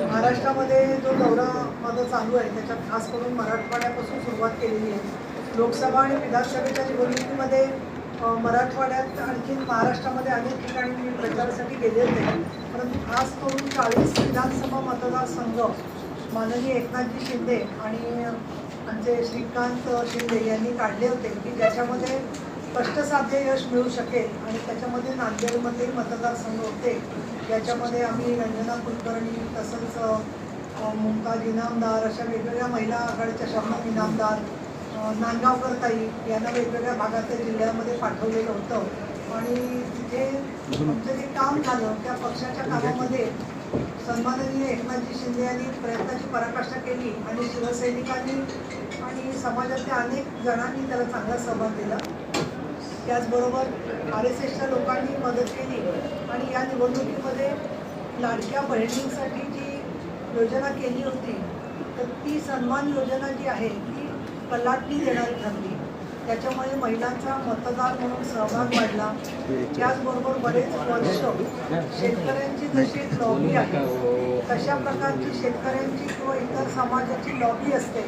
महाराष्ट्रामध्ये जो दौरा माझा चालू आहे त्याच्यात खास करून मराठवाड्यापासून सुरुवात केलेली आहे. लोकसभा आणि विधानसभेच्या निवडणुकीमध्ये मराठवाड्यात आणखीन महाराष्ट्रामध्ये अनेक ठिकाणी मी प्रचारासाठी गेले होते. परंतु खास करून चाळीस विधानसभा मतदारसंघ माननीय एकनाथजी शिंदे आणि आमचे श्रीकांत शिंदे यांनी काढले होते की ज्याच्यामध्ये कष्टसाध्य यश मिळू शकेल आणि त्याच्यामध्ये नांदेडमध्ये मतदारसंघ होते. याच्यामध्ये आम्ही रंजना कुलकर्णी तसंच मुमताज इनामदार अशा वेगवेगळ्या महिला आघाडीच्या शबनम इनामदार नांदगावकर ताई यांना वेगवेगळ्या भागातल्या जिल्ह्यामध्ये पाठवलेलं होतं. आणि तिथे आमचं जे काम झालं त्या पक्षाच्या कामामध्ये सन्माननीय एकनाथजी शिंदे यांनी प्रयत्नाची पराकाष्ठा केली आणि शिवसैनिकांनी आणि समाजातल्या अनेक जणांनी त्याला चांगला सहभाग दिला. त्याचबरोबर आर एस एसच्या लोकांनी मदत केली. आणि या निवडणुकीमध्ये लाडक्या बहिणींसाठी जी योजना केली होती तर ती सन्मान योजना जी आहे ती कलाटणी देणारी ठरली. त्याच्यामुळे महिलांचा मतदार म्हणून सहभाग वाढला. त्याचबरोबर बरेच वर्ष शेतकऱ्यांची जशी लॉबी आहे तशा प्रकारची शेतकऱ्यांची किंवा इतर समाजाची लॉबी असते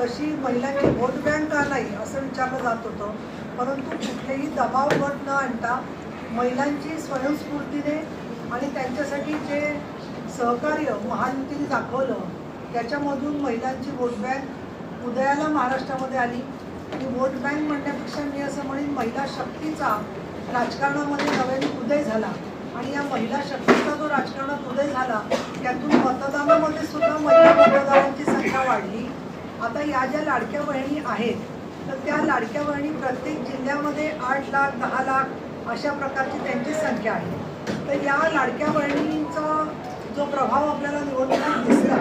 तशी महिलांची व्होट बँक का नाही असं विचारलं जात होतं. परंतु कुठलेही दबाव गट न आणता महिलांची स्वयंस्फूर्तीने आणि त्यांच्यासाठी जे सहकार्य महायुतीने दाखवलं त्याच्यामधून महिलांची वोट बँक उदयाला महाराष्ट्रामध्ये आली. आणि वोट बँक म्हणण्यापेक्षा मी असं म्हणेन महिला शक्तीचा राजकारणामध्ये नव्याने उदय झाला. आणि या महिला शक्तीचा जो राजकारणात उदय झाला त्यातून मतदानामध्ये सुद्धा महिला मतदारांची संख्या वाढली. आता या ज्या लाडक्या बहिणी आहेत तर त्या लाडक्या बहिणी प्रत्येक जिल्ह्यामध्ये आठ लाख दहा लाख अशा प्रकारची त्यांची संख्या आहे. तर या लाडक्या बहिणींचा जो प्रभाव आपल्याला निवडणुकीत दिसला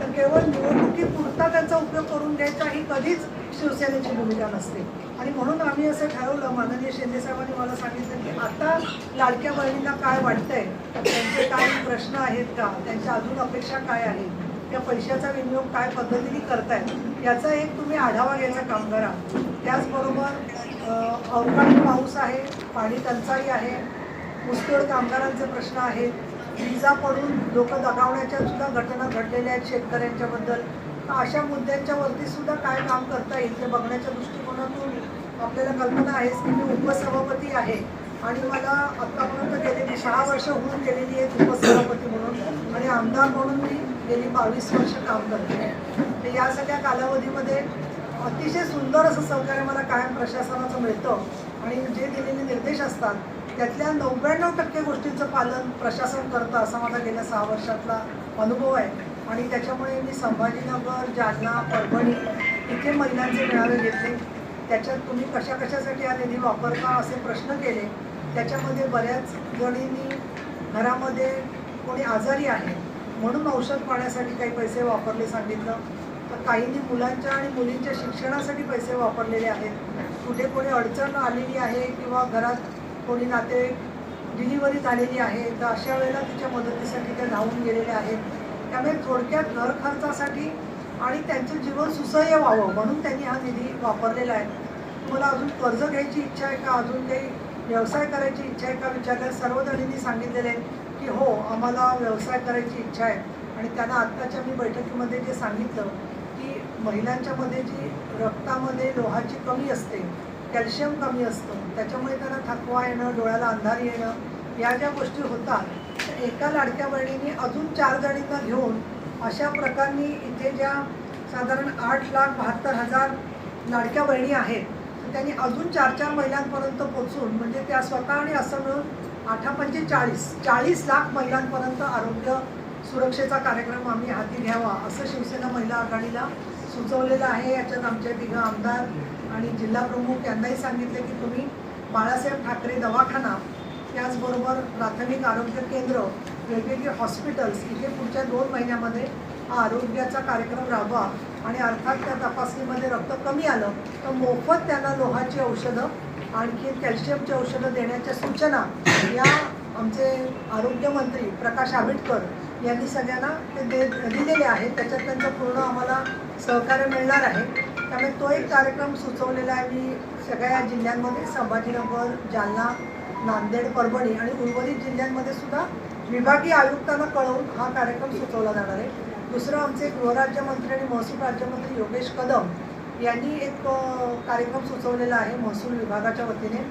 तर केवळ निवडणुकीपुरता त्यांचा उपयोग करून घ्यायचा ही कधीच शिवसेनेची भूमिका नसते. आणि म्हणून आम्ही असं ठरवलं माननीय शिंदे साहेबांनी मला सांगितलं की आता लाडक्या बहिणींना काय वाटतंय त्यांचे काय प्रश्न आहेत का त्यांच्या अजून अपेक्षा काय आहेत त्या पैशाचा विनियोग काय पद्धतीने करतायत याचा एक तुम्ही आढावा घ्यायचं काम करा. त्याचबरोबर अवकाळी पाऊस आहे पाणी टंचाई आहे ऊसतोड कामगारांचे प्रश्न आहेत. विजा पडून लोक दगावण्याच्या सुद्धा घटना घडलेल्या आहेत शेतकऱ्यांच्याबद्दल अशा मुद्द्यांच्यावरती सुद्धा काय काम करता येईल ते बघण्याच्या दृष्टिकोनातून आपल्याला कल्पना आहेच की मी उपसभापती आहे. आणि मला आत्तापर्यंत गेलेली सहा वर्ष होऊन गेलेली आहेत उपसभापती म्हणून. आणि आमदार म्हणून मी गेली बावीस वर्ष काम करते. तर या सगळ्या कालावधीमध्ये अतिशय सुंदर असं सहकार्य मला कायम प्रशासनाचं मिळतं. आणि जे दिलेले निर्देश असतात त्यातल्या नव्याण्णव टक्के गोष्टींचं पालन प्रशासन करतं असा माझा गेल्या सहा वर्षातला अनुभव आहे. आणि त्याच्यामुळे मी संभाजीनगर जालना परभणी इथे महिलांचे मेळावे घेतले. त्याच्यात तुम्ही कशा कशासाठी हा निधी वापरता असे प्रश्न केले. त्याच्यामध्ये बऱ्याच जणींनी घरामध्ये कोणी आजारी आहे म्हणून औषध पाण्यासाठी काही पैसे वापरले सांगितलं. तर काहींनी मुलांच्या आणि मुलींच्या शिक्षणासाठी पैसे वापरलेले आहेत. कुठे कोणी अडचण आलेली आहे किंवा घरात कोणी नाते डिलिव्हरी झालेली आहे तर अशा वेळेला तिच्या मदतीसाठी त्या धावून गेलेल्या आहेत. त्यामुळे थोडक्यात घर खर्चासाठी आणि त्यांचं जीवन सुसह्य व्हावं म्हणून त्यांनी हा निधी वापरलेला आहे. तुम्हाला अजून कर्ज घ्यायची इच्छा आहे का? अजून काही व्यवसाय करायची इच्छा आहे का? विचारल्या सर्व जणींनी सांगितलेले आहे की हो आम्हाला व्यवसाय करायची इच्छा आहे. आणि त्यांना आत्ताच्या मी बैठकीमध्ये जे सांगितलं की महिलांच्यामध्ये जी रक्तामध्ये लोहाची कमी असते कॅल्शियम कमी असतं त्याच्यामुळे त्यांना थकवा येणं डोळ्याला अंधार येणं या ज्या गोष्टी होतात तर एका लाडक्या बहिणीने अजून चार जणींना घेऊन अशा प्रकारे इथे ज्या साधारण आठ लाख बहात्तर हजार लाडक्या बहिणी आहेत तर त्यांनी अजून चार चार महिलांपर्यंत पोचून म्हणजे त्या स्वतः आणि असं मिळून आठा पंचे चाळीस चाळीस लाख महिलांपर्यंत आरोग्य सुरक्षेचा कार्यक्रम आम्ही हाती घ्यावा असं शिवसेना महिला आघाडीला सुचवलेलं आहे. याच्यात आमचे तिघं आमदार आणि जिल्हा प्रमुख यांनाही सांगितले की तुम्ही बाळासाहेब ठाकरे दवाखाना त्याचबरोबर प्राथमिक आरोग्य केंद्र वेगवेगळे हॉस्पिटल्स इथे पुढच्या दोन महिन्यामध्ये हा आरोग्याचा कार्यक्रम राबवा आणि अर्थात त्या तपासणीमध्ये रक्त कमी आलं तर मोफत त्यांना लोहाची औषधं आणखी कॅल्शियमची औषधं देण्याच्या सूचना या आमचे आरोग्यमंत्री प्रकाश आंबेडकर यांनी सगळ्यांना ते दे दिलेले आहेत त्याच्यात त्यांचं पूर्ण आम्हाला सहकार्य मिळणार आहे. त्यामुळे तो एक कार्यक्रम सुचवलेला आहे. मी सगळ्या जिल्ह्यांमध्ये संभाजीनगर जालना नांदेड परभणी आणि उर्वरित जिल्ह्यांमध्ये सुद्धा विभागीय आयुक्तांना कळवून हा कार्यक्रम सुचवला जाणार आहे. दुसरं आमचे गृहराज्यमंत्री आणि महसूल राज्यमंत्री योगेश कदम यांनी एक कार्यक्रम सुचवलेला आहे महसूल विभागाच्या वतीने.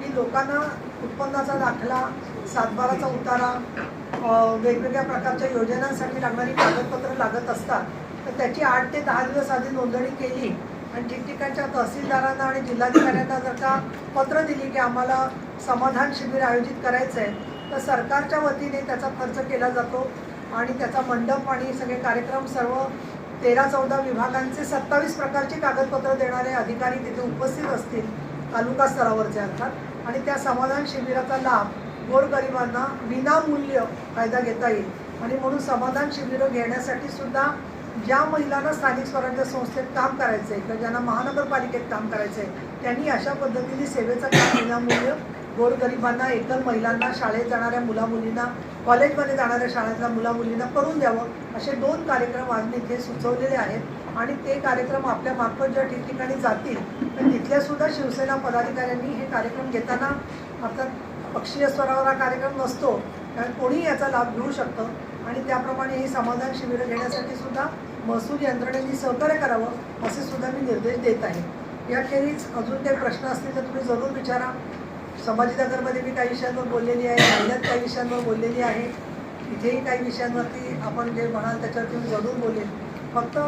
की लोकांना उत्पन्नाचा दाखला सातबाराचा उतारा वेगवेगळ्या प्रकारच्या योजनांसाठी लागणारी कागदपत्रं लागत असतात. तर त्याची आठ ते दहा दिवस आधी नोंदणी केली आणि ठिकठिकाणच्या तहसीलदारांना आणि जिल्हाधिकाऱ्यांना जर का पत्र दिली की आम्हाला समाधान शिबिर आयोजित करायचं आहे तर सरकारच्या वतीने त्याचा खर्च केला जातो आणि त्याचा मंडप आणि सगळे कार्यक्रम सर्व तेरा चौदा विभागांचे सत्तावीस प्रकारची कागदपत्र देणारे अधिकारी तिथे उपस्थित असतील तालुका स्तरावरचे अर्थात. आणि त्या समाधान शिबिराचा लाभ गोरगरिबांना विनामूल्य फायदा घेता येईल. आणि म्हणून समाधान शिबिरं घेण्यासाठी सुद्धा ज्या महिलांना स्थानिक स्वराज्य संस्थेत काम करायचं आहे किंवा ज्यांना महानगरपालिकेत काम करायचं आहे त्यांनी अशा पद्धतीने सेवेचं काम विनामूल्य गोरगरिबांना एकल महिलांना शाळेत जाणाऱ्या मुलामुलींना कॉलेजमध्ये जाणाऱ्या शाळेतल्या मुलामुलींना करून द्यावं असे दोन कार्यक्रम आज मी इथे सुचवलेले आहेत. आणि ते कार्यक्रम आपल्या मार्फत ज्या ठिकठिकाणी जातील तर तिथल्या सुद्धा शिवसेना पदाधिकाऱ्यांनी हे कार्यक्रम घेताना अर्थात पक्षीय स्तरावर हा कार्यक्रम नसतो कारण कोणीही याचा लाभ घेऊ शकतं. आणि त्याप्रमाणे ही समाधान शिबिरं घेण्यासाठी सुद्धा महसूल यंत्रणेने सहकार्य करावं असे सुद्धा मी निर्देश देत आहे. याखेरीज अजून काही प्रश्न असतील तर तुम्ही जरूर विचारा. संभाजीनगरमध्ये मी काही विषयांवर बोललेली आहे राहिल्यात काही विषयांवर बोललेली आहे. इथेही काही विषयांवरती आपण जे म्हणाल त्याच्यावरती मी जरूर बोलेन. फक्त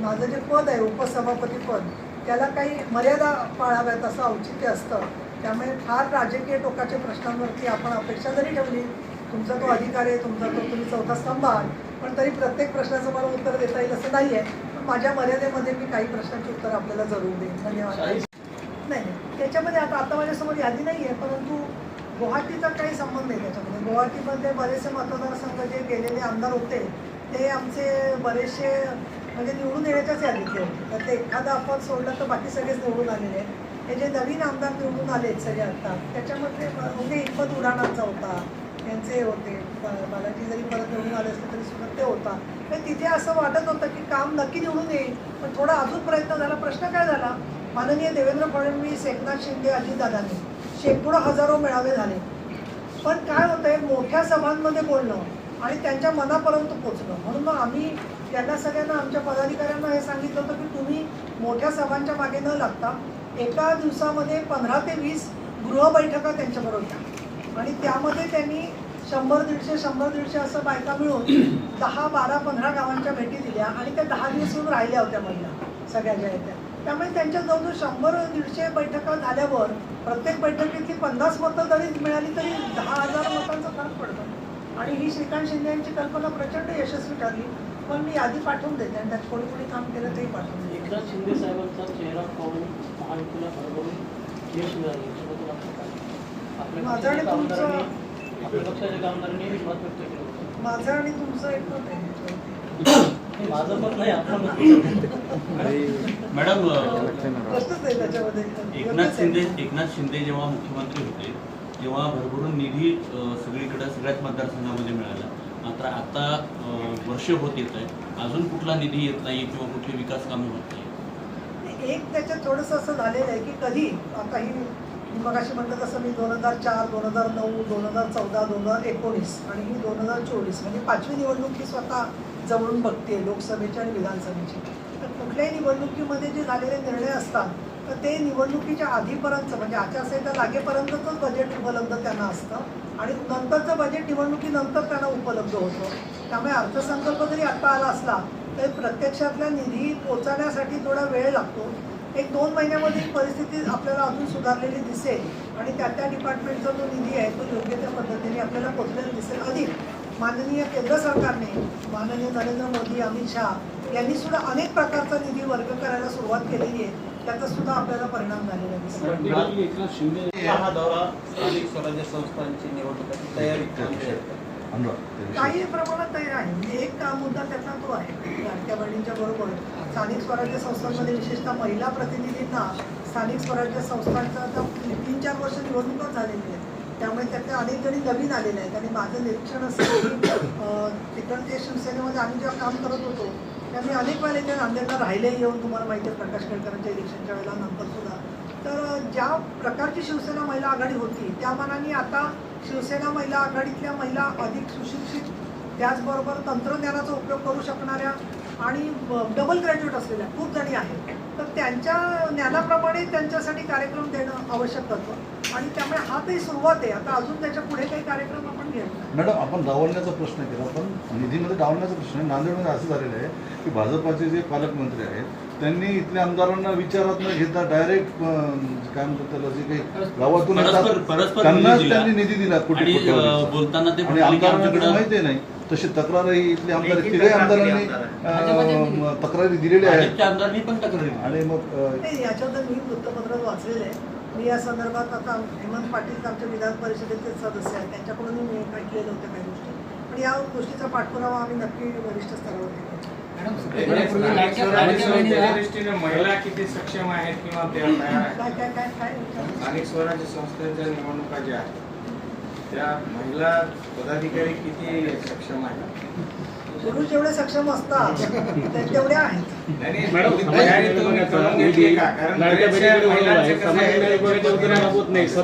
माझं जे पद आहे उपसभापती पद त्याला काही मर्यादा पाळाव्यात असं औचित्य असतं. त्यामुळे फार राजकीय टोकाच्या प्रश्नांवरती आपण अपेक्षा जरी ठेवली तुमचा तो अधिकार आहे तुमचा तो तुम्ही चौथा स्तंभ आहात पण तरी प्रत्येक प्रश्नाचं मला उत्तर देता येईल असं नाही आहे पण माझ्या मर्यादेमध्ये मी काही प्रश्नांची उत्तर आपल्याला जरूर देईन. धन्यवाद. नाही नाही. त्याच्यामध्ये आता आता माझ्यासमोर यादी नाही आहे परंतु गुवाहाटीचा काही संबंध नाही त्याच्यामध्ये. गुवाहाटीमध्ये बरेचसे मतदारसंघ जे गेलेले आमदार होते ते आमचे बरेचसे म्हणजे निवडून येण्याच्याच यादीतले होते तर ते एखादा आपण सोडलं तर बाकी सगळेच निवडून आलेले आहेत. हे जे नवीन आमदार निवडून आले आहेत सगळे आता त्याच्यामध्ये म्हणजे हिकमत उडाणांचा होता. यांचे होते. बालाजी जरी परत निवडून आले असले तरी सुद्धा ते होता. तर तिथे असं वाटत होतं की काम नक्की निवडून येईल पण थोडा अजून प्रयत्न झाला. प्रश्न काय झाला? माननीय देवेंद्र फडणवीस एकनाथ शिंदे अजितदादांनी शेकडो हजारो मेळावे झाले. पण काय होतं आहे मोठ्या सभांमध्ये बोलणं आणि त्यांच्या मनापर्यंत पोचणं. म्हणून मग आम्ही त्यांना सगळ्यांना आमच्या पदाधिकाऱ्यांना हे सांगितलं होतं की तुम्ही मोठ्या सभांच्या मागे न लागता एका दिवसामध्ये पंधरा ते वीस गृहबैठका त्यांच्याबरोबर घ्या. आणि त्यामध्ये त्यांनी शंभर दीडशे शंभर दीडशे असं बायका मिळून दहा बारा पंधरा गावांच्या भेटी दिल्या आणि त्या दहा दिवस येऊन राहिल्या होत्या महिला सगळ्या ज्या आहेत त्यामुळे त्यांच्या जवळजवळ शंभर दीडशे बैठका झाल्यावर प्रत्येक बैठकीतली पन्नास मतं जरी मिळाली तरी दहा हजार मतांचा फरक पडतो. आणि ही श्रीकांत शिंदे यांची कल्पना प्रचंड यशस्वी ठरली. पण मी आधी पाठवून देते आणि त्यात कोणी कोणी काम केलं तेही पाठवून देते एकनाथ शिंदे साहेबांचा चेहरा पाहून महायुतीला भरभरून यश मिळाले याच्याबद्दल आपण काय? आपल्या माझं आणि तुमचं- आमदारांनी- आपल्या पक्षाच्या आमदारांनी मत व्यक्त केलं होतं. माझं आणि तुमचं एकमत आहे याच्यावरती. माझं मत नाही आपलं मत आहे. मॅडम प्रश्नच आहे त्याच्यामध्ये एकनाथ शिंदे एकनाथ शिंदे जेव्हा मुख्यमंत्री होते तेव्हा भरभरून निधी सगळीकडे सगळ्याच मतदारसंघामध्ये मिळाला मात्र आता वर्ष होत येत आहे. अजून कुठला निधी येत नाही किंवा कुठली विकास कामे होत नाही एक त्याच्यात थोडंसं असं झालेलं आहे की कधी आता ही मगाशी म्हणलं तसं मी दोन हजार चार दोन हजार नऊ दोन हजार चौदा दोन हजार एकोणीस आणि ही दोन हजार चोवीस म्हणजे पाचवी निवडणूक ही स्वतः जवळून बघते लोकसभेची आणि विधानसभेची. तर कुठल्याही निवडणुकीमध्ये जे झालेले निर्णय असतात तर ते निवडणुकीच्या आधीपर्यंत म्हणजे आचारसंहिता लागेपर्यंतच बजेट उपलब्ध त्यांना असतं. आणि नंतरचं बजेट निवडणुकीनंतर त्यांना उपलब्ध होतं. त्यामुळे अर्थसंकल्प जरी आत्ता आला असला तरी प्रत्यक्षातल्या निधी पोचवण्यासाठी थोडा वेळ लागतो. एक दोन महिन्यामध्ये परिस्थिती आपल्याला अजून सुधारलेली दिसेल आणि त्या त्या डिपार्टमेंटचा जो निधी आहे तो योग्य त्या पद्धतीने आपल्याला पोचलेला दिसेल. अधिक माननीय केंद्र सरकारने माननीय नरेंद्र मोदी अमित शहा यांनी सुद्धा अनेक प्रकारचा निधी वर्ग करायला सुरुवात केलेली आहे. त्याचा सुद्धा आपल्याला परिणाम झालेला हा दौरा स्थानिक स्वराज्य संस्थांची निवडणुकाची तयारी? काही प्रमाणात तयार आहे. म्हणजे एक का मुद्दा त्याचा तो आहे. लाडक्या बहिणींच्या बरोबर स्थानिक स्वराज्य संस्थांमध्ये विशेषतः महिला प्रतिनिधींना स्थानिक स्वराज्य संस्थांचा आता तीन चार वर्ष निवडणुकच झालेली आहे त्यामुळे त्यातल्या अनेक जणी नवीन आलेल्या आहेत. आणि माझं निरीक्षण असं की तिकडचे शिवसेनेमध्ये आम्ही जेव्हा काम करत होतो त्यांनी अनेक वेळेला इथे नांदेडला राहिले येऊन तुम्हाला माहिती आहे प्रकाश केळकरांच्या इलेक्शनच्या वेळेला नंतर सुद्धा. तर ज्या प्रकारची शिवसेना महिला आघाडी होती त्या मानाने आता शिवसेना महिला आघाडीतल्या महिला अधिक सुशिक्षित त्याचबरोबर तंत्रज्ञानाचा उपयोग करू शकणाऱ्या आणि डबल ग्रॅज्युएट असलेल्या खूप जणी आहेत. तर त्यांच्या ज्ञानाप्रमाणे त्यांच्यासाठी कार्यक्रम देणं आवश्यक होतं. आणि त्यामुळे हा तरी सुरुवात आहे. आता अजून त्याच्या पुढे काही कार्यक्रम आपण घेऊ मॅडम आपण डावलण्याचा प्रश्न केला. पण निधीमध्ये डावलण्याचा प्रश्न आहे. नांदेडमध्ये असं झालेलं आहे की भाजपाचे जे पालकमंत्री आहेत त्यांनी इथल्या आमदारांना विचारात न घेता डायरेक्ट काय म्हणतात त्याला जे काही गावातून त्यांनाच. त्यांनी निधी दिला. अं, बोलताना ते आमदारांना माहिती नाही. तशी तक्रारही इथले आमदार दिली आमदारांनी अं. तक्रारी दिलेल्या आहेत. भाजपच्या आमदारांनी पण तक्रार दिली. आणि मग अं, नाही याच्याबद्दल मी वृत्तपत्रात वाचलेलं आहे. मी या संदर्भात आता हेमंत पाटील आमच्या विधान परिषदेचे सदस्य आहेत त्यांच्याकडून मी ऐकलेलं होतं काही गोष्टी. पण या गोष्टीचा पाठपुरावा आम्ही नक्की वरिष्ठ स्तरावर करू मॅडम लाडक्या बहिणीला दृष्टीने महिला किती सक्षम आहेत किंवा त्या तयार आहेत? काय काय काय काय? स्थानिक स्वराज्य संस्थेच्या निवडणुका ज्या आहेत त्या महिला पदाधिकारी किती सक्षम आहेत? पुरुष जेवढे सक्षम असतात ते तेवढे आहेत.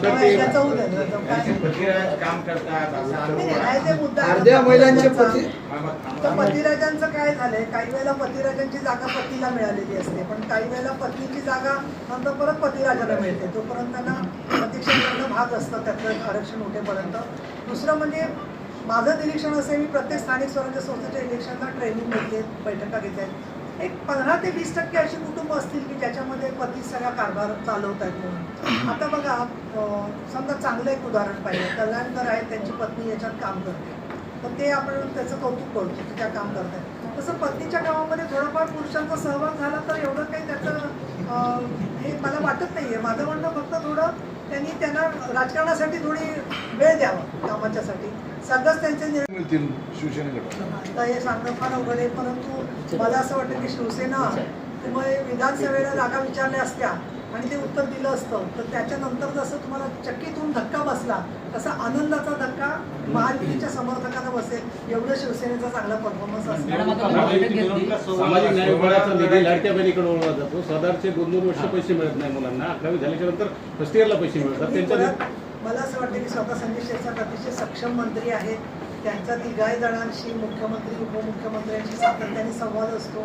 नाही, त्यांचे काय- काम करतात असा आहे. ते मुद्दा आहे. अर्ध्या महिलांचे पती तर पतिराजांचं काय झालंय? काही वेळेला पतिराजांची जागा पतीला मिळालेली असते पण काही वेळेला पत्नीची जागा नंतर परत पतिराजाला मिळते. तोपर्यंत त्यांना प्रतीक्षा करणं भाग असतं त्यातलं आरक्षण उठेपर्यंत. दुसरं म्हणजे माझं निरीक्षण असं आहे मी प्रत्येक स्थानिक स्वराज्य संस्थेच्या इलेक्शनला ट्रेनिंग घेतली बैठका घेतल्या आहेत. एक पंधरा ते वीस टक्के अशी कुटुंब असतील की ज्याच्यामध्ये पती सगळा कारभार चालवत आहेत म्हणून. आता बघा समजा चांगलं एक उदाहरण पाहिजे कल्याणकर आहेत त्यांची पत्नी याच्यात काम करते. तर ते आपण त्याचं कौतुक करतो की त्या काम करतात तसं पत्नीच्या कामामध्ये थोडाफार पुरुषांचा सहभाग झाला तर एवढं काही त्याचं हे मला वाटत नाही आहे माझं म्हणणं फक्त थोडं त्यांनी त्यांना राजकारणासाठी थोडी वेळ द्यावा कामाच्यासाठी. त्यांचे मिळतील आता हे सांगणं फार अवघड आहे परंतु मला असं वाटतं की शिवसेना तुम्ही विधानसभेला जागा विचारल्या असत्या आणि ते उत्तर दिलं असतं तर त्याच्यानंतर जसं तुम्हाला चक्कीत होऊन धक्का बसला तसा आनंदाचा धक्का महायुतीच्या समर्थकांना बसेल. एवढं शिवसेनेचा चांगला परफॉर्मन्स. सामाजिक न्याय विभागाचा निधी लाडक्या बहिणीकडे जातो. दोन दोन वर्ष पैसे मिळत नाही मुलांना. अकरावी झाल्याच्यानंतर फर्स्ट इयरला पैसे मिळतात. त्यांच्या मला असं वाटतं की स्वतः संजय शिरसाट अतिशय सक्षम मंत्री आहेत. त्यांचा तिघाही जणांशी मुख्यमंत्री उपमुख्यमंत्र्यांशी सातत्याने संवाद असतो.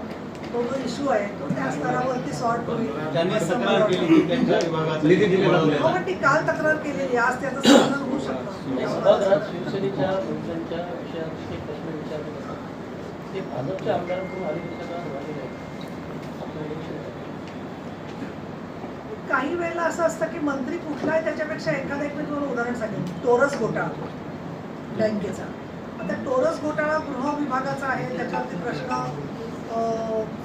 तो जो इश्यू आहे तो त्या स्तरावरती सॉर्ट होईल. हो, पण ती काल तक्रार केलेली आहे. आज त्याचं समाधान होऊ शकतं. ते भाजपच्या आमदारांकडून अलीकडच्या काळात झालेले आहेत आपलं इलेक्शन काही वेळेला असं असतं की मंत्री कुठला आहे त्याच्यापेक्षा एखादा एक मी तुम्हाला उदाहरण सांगेन टोरस घोटाळा बँकेचा. आता टोरस घोटाळा गृह विभागाचा आहे त्याच्यावरती प्रश्न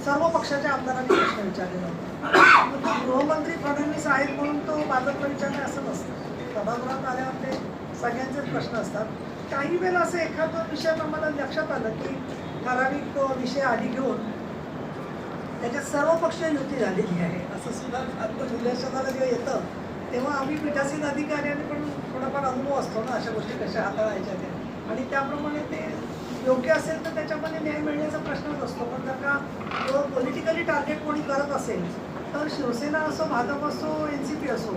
सर्व पक्षाच्या आमदारांनी प्रश्न विचारलेला होता. गृहमंत्री फडणवीस आहेत म्हणून तो भाजपला विचारणे असं नसतं. सभागृहात आल्यावर ते सगळ्यांचेच प्रश्न असतात. काही वेळेला असं एखादं विषय आम्हाला लक्षात आलं की ठराविक विषय आधी घेऊन त्याच्यात सर्व पक्षीय युती झालेली आहे. असं सुद्धा आता जेव्हा येतं तेव्हा आम्ही पीठासीन अधिकाऱ्यांनी पण थोडाफार अनुभव असतो ना अशा गोष्टी कशा हाताळायच्या त्या. आणि त्याप्रमाणे ते योग्य असेल तर त्याच्यामध्ये न्याय मिळण्याचा प्रश्नच असतो. पण जर का पॉलिटिकली टार्गेट कोणी करत असेल तर शिवसेना असो भाजप असो एन सी पी असो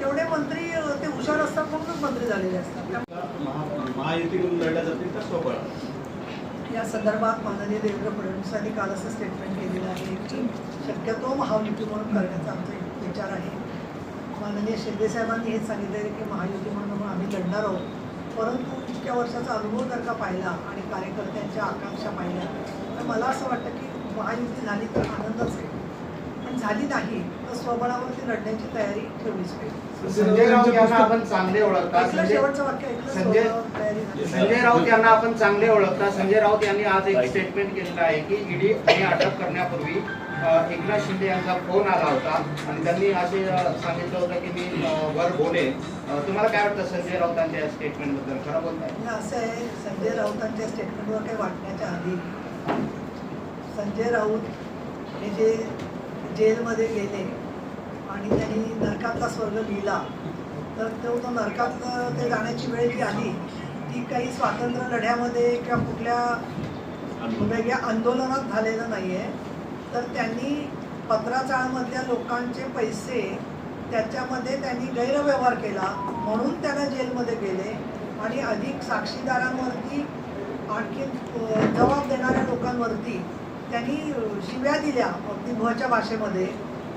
तेवढे मंत्री ते हुशार असतात म्हणूनच मंत्री झालेले असतात. महायुतीकडून लढल्या जातील तर स्वबळ? या संदर्भात माननीय देवेंद्र फडणवीसांनी काल असं स्टेटमेंट केलेलं आहे की शक्यतो महायुती म्हणून करण्याचा आमचा एक विचार आहे. माननीय शिंदे साहेबांनी हेच सांगितले की महायुती म्हणून आम्ही लढणार आहोत. परंतु इतक्या वर्षाचा अनुभव जर का पाहिला आणि कार्यकर्त्यांच्या आकांक्षा पाहिल्या तर मला असं वाटतं की महायुती झाली तर आनंदच आहे. झाली नाही तर स्वबळावरती लढण्याची तयारी ठेवलीच पाहिजे. संजय राऊत यांना आपण चांगले ओळखता. संजय शेवटचं वाक्य ऐकलं संजय- राऊत यांना आपण चांगले ओळखता. संजय राऊत यांनी आज एक स्टेटमेंट केलेलं आहे की ईडी आणि अटक करण्यापूर्वी एकनाथ शिंदे यांचा फोन आला होता आणि त्यांनी असे सांगितलं होतं की मी वर बोलेन. अ, तुम्हाला काय वाटतं संजय राऊतांच्या या स्टेटमेंटबद्दल खरं बोलताय. असं आहे संजय राऊतांच्या स्टेटमेंटवर काही वाटण्याच्या आधी संजय राऊत हे जे जेलमध्ये गेले आणि त्यांनी नरकातला स्वर्ग लिहिला तर तो तो नरकात ते जाण्याची वेळ जी आली ती काही स्वातंत्र्य लढ्यामध्ये किंवा कुठल्या वेगळ्या आंदोलनात झालेलं नाही आहे तर त्यांनी पत्राचाळमधल्या लोकांचे पैसे त्याच्यामध्ये त्यांनी गैरव्यवहार केला म्हणून त्यांना जेलमध्ये गेले आणि अधिक साक्षीदारांवरती आणखी जबाब देणाऱ्या लोकांवरती त्यांनी शिव्या दिल्या अगदी भच्या भाषेमध्ये.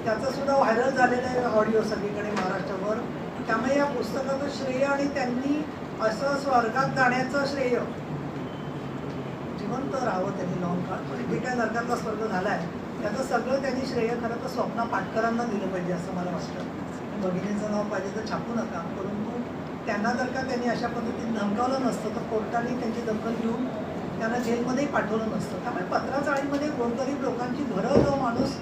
त्याचं सुद्धा व्हायरल झालेलं आहे ऑडिओ सगळीकडे महाराष्ट्रभर त्यामुळे या पुस्तकाचं श्रेय आणि त्यांनी असं स्वर्गात जाण्याचं श्रेय. जिवंत राहावं त्यांनी लॉंग काळ पण जे काय नरकातला स्वर्ग झाला आहे त्याचं सगळं त्यांनी श्रेय खरं तर स्वप्ना पाटकरांना दिलं पाहिजे असं मला वाटतं. भगिनीचं नाव पाहिजे तर छापू नका. परंतु त्यांना जर का त्यांनी अशा पद्धतीने धमकावलं नसतं तर कोर्टाने त्यांची दखल घेऊन त्यांना जेलमध्येही पाठवलं नसतं. त्यामुळे पत्राचाळीमध्ये गोरगरीब लोकांची घरं जो माणूस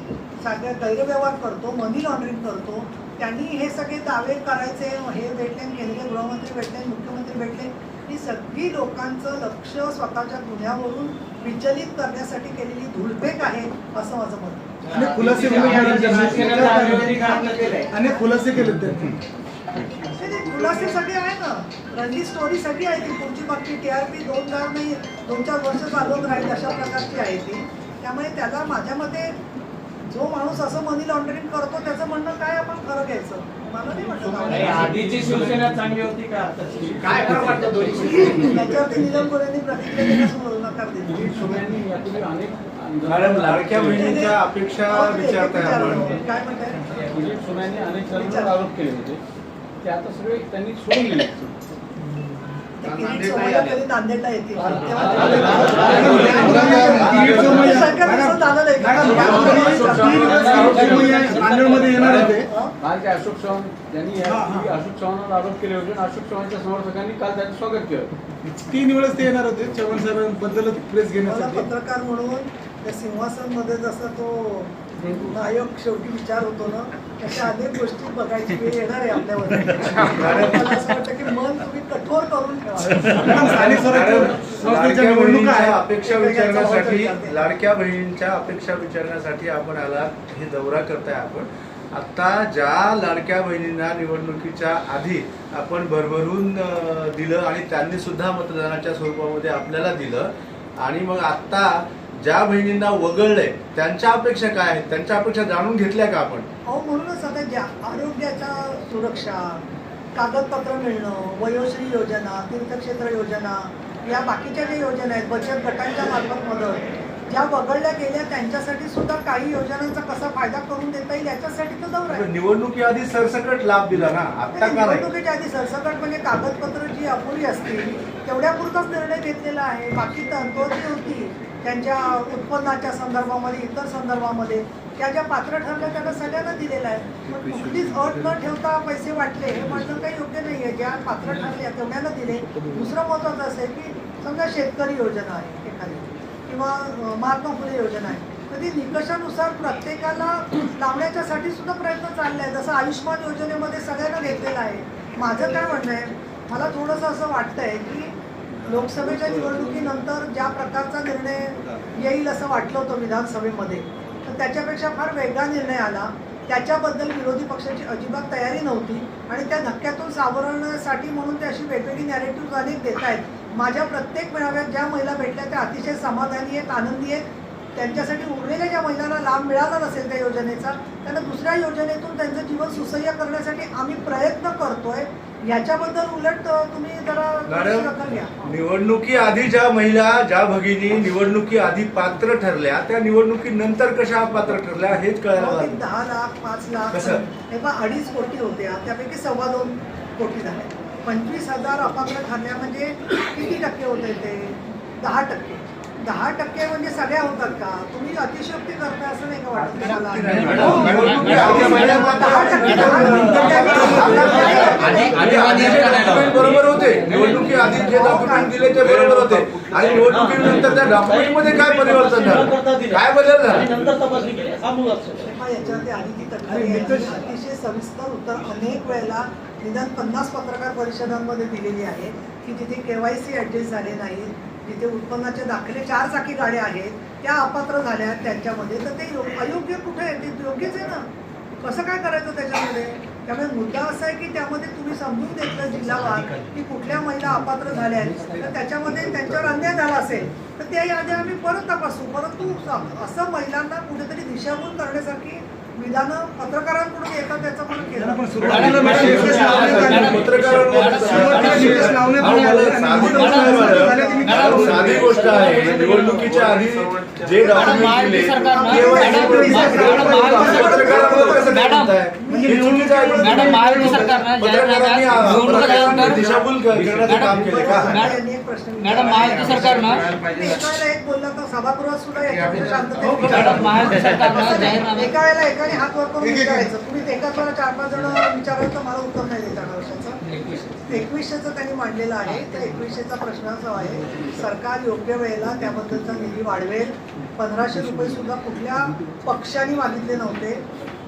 सगळ्या गैरव्यवहार करतो मनी लॉन्ड्रिंग करतो त्यांनी हे सगळे दावे करायचे हे भेटले केंद्रीय गृहमंत्री भेटले मुख्यमंत्री भेटले ही सगळी लोकांचं लक्ष स्वतःच्या गुन्ह्यावरून विचलित करण्यासाठी केलेली धुळफेक आहे असं माझं मत आहे. आणि खुलासे अनेक खुलासे केले त्यांनी ते ते खुलासे सगळे आहे ना? रणजी स्टोरी सगळी आहे ती पुढची मागची टी आर पी दोन चार नाही दोन चार वर्ष चालवत राहील अशा प्रकारची आहे ती. त्यामुळे त्याला माझ्या मते जो माणूस असं मनी लॉन्ड्रिंग करतो त्याचं म्हणणं काय आपण खरं घ्यायचं? मला नाही नाही, वाटत आधीची शिवसेना चांगली होती का आताची काय फरक वाटतं दोन्ही त्याच्यावरती निलम गोरेंनी प्रतिक्रिया देण्यास नकार दिली. सोमय्यांनी यापूर्वी अनेक मॅडम लाडक्या बहिणीच्या अपेक्षा विचारताय आपण. काय म्हणताय? अनेक जणांवर आरोप केले होते. ते आता सगळे त्यांनी सोडून दिले. नांदेडला येतील? नांदेडमध्ये येणार होते. काल ते अशोक चव्हाण यांनी यापूर्वी अशोक चव्हाणांवर आरोप केले होते अशोक चव्हाणच्या समर्थकांनी काल त्यांचं स्वागत केलं तीन वेळेस ते येणार होते. चव्हाण साहेबांबद्दल प्रेस घेण्यासाठी. पत्रकार म्हणून त्या सिंहासनमध्ये जसा तो नायक शेवटी विचार होतो ना तशा अनेक गोष्टी बघायची वेळ येणार आहे आपल्यावर. मला असं वाटतं की मन तुम्ही कठोर करून ठेवा. अपेक्षा विचारण्यासाठी लाडक्या बहिणींच्या अपेक्षा विचारण्यासाठी आपण आलात हे दौरा करताय आपण. आता ज्या लाडक्या बहिणींना निवडणुकीच्या आधी आपण भरभरून दिलं आणि त्यांनी सुद्धा मतदानाच्या स्वरूपामध्ये आपल्याला दिलं आणि मग आता ज्या बहिणींना वगळलंय त्यांच्या अपेक्षा काय आहेत? त्यांच्या अपेक्षा जाणून घेतल्या का आपण? अहो म्हणूनच आता ज्या आरोग्याच्या सुरक्षा कागदपत्र मिळणं वयोश्री योजना तीर्थक्षेत्र योजना या बाकीच्या ज्या योजना आहेत बचत गटांच्या मार्फत मदत ज्या वगळल्या गेल्या त्यांच्यासाठी सुद्धा काही योजनांचा कसा फायदा करून देता येईल याच्यासाठी तर दौरा आहे. निवडणुकीआधी सरसकट लाभ दिला ना? आता नाही, का नाही? निवडणुकीच्या आधी सरसकट म्हणजे कागदपत्र जी अपुरी असतील तेवढ्यापुरताच निर्णय घेतलेला आहे. बाकी तंतोर जी होती. त्यांच्या उत्पन्नाच्या संदर्भामध्ये इतर संदर्भामध्ये त्या ज्या पात्र ठरल्या त्यांना सगळ्यांना दिलेलं आहे मग कुठलीच अट न ठेवता पैसे वाटले हे म्हणणं काही योग्य नाही आहे. ज्या पात्र ठरल्या तेवढ्याला दिले. दुसरं महत्त्वाचं असं आहे की समजा शेतकरी योजना आहे एखादी किंवा महात्मा फुले योजना आहे तर ती निकषानुसार प्रत्येकाला लावण्याच्यासाठी सुद्धा प्रयत्न चालले आहे जसं आयुष्यमान योजनेमध्ये सगळ्यांना घेतलेलं आहे. माझं काय म्हणणं आहे मला थोडंसं असं वाटतंय की लोकसभेच्या निवडणुकीनंतर ज्या प्रकारचा निर्णय येईल असं वाटलं होतं विधानसभेमध्ये तर त्याच्यापेक्षा फार वेगळा निर्णय आला. त्याच्याबद्दल विरोधी पक्षाची अजिबात तयारी नव्हती आणि त्या धक्क्यातून सावरण्यासाठी म्हणून ते अशी वेगवेगळी नॅरेटिव्ह अनेक देत आहेत माझ्या प्रत्येक मेळाव्यात ज्या महिला भेटल्या त्या अतिशय समाधानी आहेत आनंदी आहेत. त्यांच्यासाठी उरलेल्या ज्या महिलांना लाभ मिळाला नसेल त्या योजनेचा त्यांना दुसऱ्या योजनेतून त्यांचं जीवन सुसह्य करण्यासाठी आम्ही प्रयत्न करतोय. याच्याबद्दल उलट तुम्ही जरा निवडणुकी आधी ज्या महिला ज्या भगिनी निवडणुकी आधी पात्र ठरल्या त्या निवडणुकीनंतर कशा पात्र ठरल्या हेच कळायला. दहा लाख पाच लाख? हे पहा अडीच कोटी होत्या त्यापैकी सव्वा दोन कोटी झाल्या पंचवीस हजार अपात्र ठरल्या म्हणजे किती टक्के होते ते? दहा टक्के. दहा टक्के म्हणजे सगळ्या होतात का तुम्ही अतिशयोक्ती करताय असं नाही का वाटत बरोबर होते निवडणुकी आधी जे डॉक्युमेंट दिले ते बरोबर होते आणि निवडणुकीनंतर त्या डॉक्युमेंटमध्ये काय परिवर्तन झालं काय बदल हा अतिशय सविस्तर उत्तर अनेक वेळेला निदान पन्नास पत्रकार परिषदांमध्ये दिलेली आहे की जिथे केवायसी ऍडजस्ट झाले नाहीत जिथे उत्पन्नाचे दाखले चार चाकी गाड्या आहेत त्या अपात्र झाल्या आहेत त्यांच्यामध्ये तर ते अयोग्य कुठे आहे ते योग्यच आहे ना. कसं काय करायचं त्याच्यामध्ये? त्यामुळे मुद्दा असा आहे की त्यामध्ये तुम्ही समजून घेतलं जिल्हावार की कुठल्या महिला अपात्र झाल्या आहेत. तर त्याच्यामध्ये त्यांच्यावर अन्याय झाला असेल तर त्या याद्या आम्ही परत तपासू. परंतु असं महिलांना कुठेतरी दिशाभूल करण्यासारखी विधानं पत्रकारांकडून येतात त्याचं पण केलं सुरुवातीला निकष लावण्यात आले. पत्रकारांवर सुरुवातीला निकष लावण्यात अहो, मला आले. साधी आणि गोष्ट आहे झाले की मॅडम. निकाल अहो, गोष्ट आहे. निवडणुकीच्या आधी जे डॉक्युमेंट दिले? हे. मॅडम, सरकारनं निवडणूक पत्रकारांना आल्यानंतर- दिशाभूल करण्याचं काम केले का? यांनी एक प्रश्न विचारला. मॅडम सरकारनं तर सभागृहात सुद्धा सरकारनं जाहीरनाम्यात एका वेळेला एकाने हात वर करून विचारायचं. तुम्ही एकाच वेळेला चार पाच जण विचाराल तर मला उत्तर नाही देता एकवीसशेचं त्यांनी मांडलेलं आहे. त्या एकवीसशेचा प्रश्न असा आहे. सरकार योग्य वेळेला त्याबद्दलचा निधी वाढवेल. पंधराशे रुपये सुद्धा कुठल्या पक्षाने मागितले नव्हते.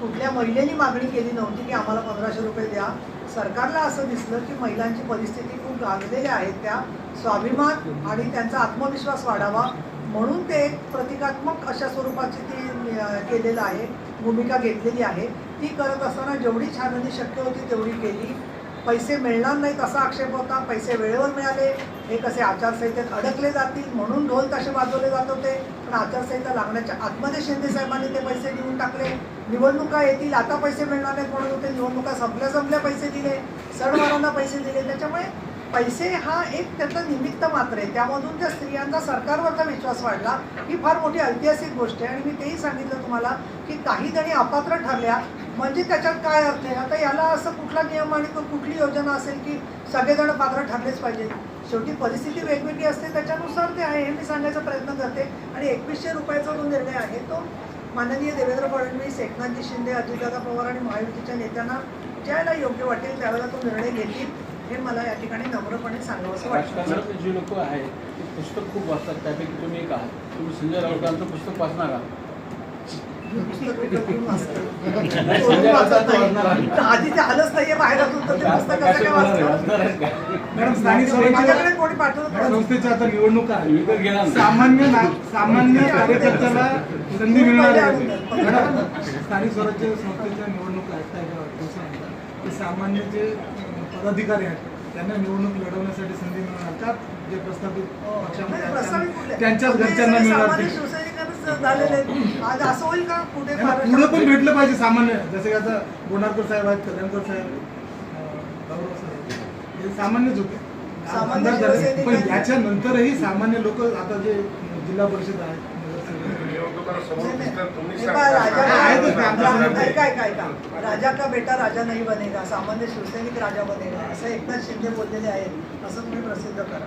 कुठल्या महिलेने मागणी केली नव्हती की आम्हाला पंधराशे रुपये द्या. सरकारला असं दिसलं की महिलांची परिस्थिती खूप गाजलेल्या आहेत त्या स्वाभिमान आणि त्यांचा आत्मविश्वास वाढावा म्हणून ते एक प्रतिकात्मक अशा स्वरूपाची ती केलेलं आहे. भूमिका घेतलेली आहे. ती करत असताना जेवढी छाननी शक्य होती तेवढी केली. पैसे मिळणार नाहीत असा आक्षेप होता पैसे वेळेवर मिळाले. हे कसे आचारसंहितेत अडकले जातील म्हणून ढोल तसे वाजवले जात होते. पण आचारसंहिता लागण्याच्या आतमध्ये शिंदे साहेबांनी ते पैसे देऊन टाकले. निवडणुका येतील आता पैसे मिळणार नाहीत म्हणून होते निवडणुका संपल्या संपल्या पैसे दिले. सणवारांना पैसे दिले. त्याच्यामुळे पैसे हा एक त्याचं निमित्त मात्र आहे. त्यामधून त्या स्त्रियांचा सरकारवरचा विश्वास वाढला. ही फार मोठी ऐतिहासिक गोष्ट आहे. आणि मी तेही सांगितलं तुम्हाला की काही जणी अपात्र ठरल्या म्हणजे त्याच्यात काय अर्थ आहे? आता याला असं कुठला नियम आणि तो कुठली योजना असेल की सगळेजण पात्र ठरलेच पाहिजे? शेवटी परिस्थिती वेगवेगळी असते त्याच्यानुसार ते आहे हे मी सांगायचा प्रयत्न करते. आणि एकवीसशे रुपयाचा जो निर्णय आहे तो माननीय देवेंद्र फडणवीस एकनाथजी शिंदे अजितदादा पवार आणि महायुतीच्या नेत्यांना ज्यावेळेला योग्य वाटेल त्यावेळेला तो निर्णय घेतील हे मला या ठिकाणी नम्रपणे सांगावंसं वाटतं. जे लोक आहेत ते पुस्तक खूप वाचतात. त्यापैकी तुम्ही एक आहात. तुम्ही संजय राऊतांचं पुस्तक वाचणार आहात. मी आलंच नाहीये बाहेर असून तर ते पुस्तक कसं काय वाचतं? माझ्याकडे कोणी पाठवलं संस्थेच्या आता निवडणुका सामान्य सामान्य कार्यकर्त्याला संधी मिळणार स्थानिक स्वराज्य संस्थेच्या निवडणुका आहेत त्या सामान्य जे पदाधिकारी आहेत त्यांना निवडणूक लढवण्यासाठी संधी मिळणार का जे प्रस्थापित? त्यांच्याच घरच्यांना मिळणार झालेले आहेत. आज असं होईल का? कुठे पुढे पण भेटलं पाहिजे सामान्य. जसे की आता गोणारकर साहेब आहेत कल्याणकर साहेब अं, गौरव साहेब हे सामान्यच होते. पण. याच्यानंतरही सामान्य लोक आता जे जिल्हा परिषद आहेत हे राजा का राजा का बेटा राजा नाही बनेगा. सामान्य शिवसैनिक राजा बनेगा. असं एकनाथ शिंदे बोललेले आहेत. असं तुम्ही प्रसिद्ध करा.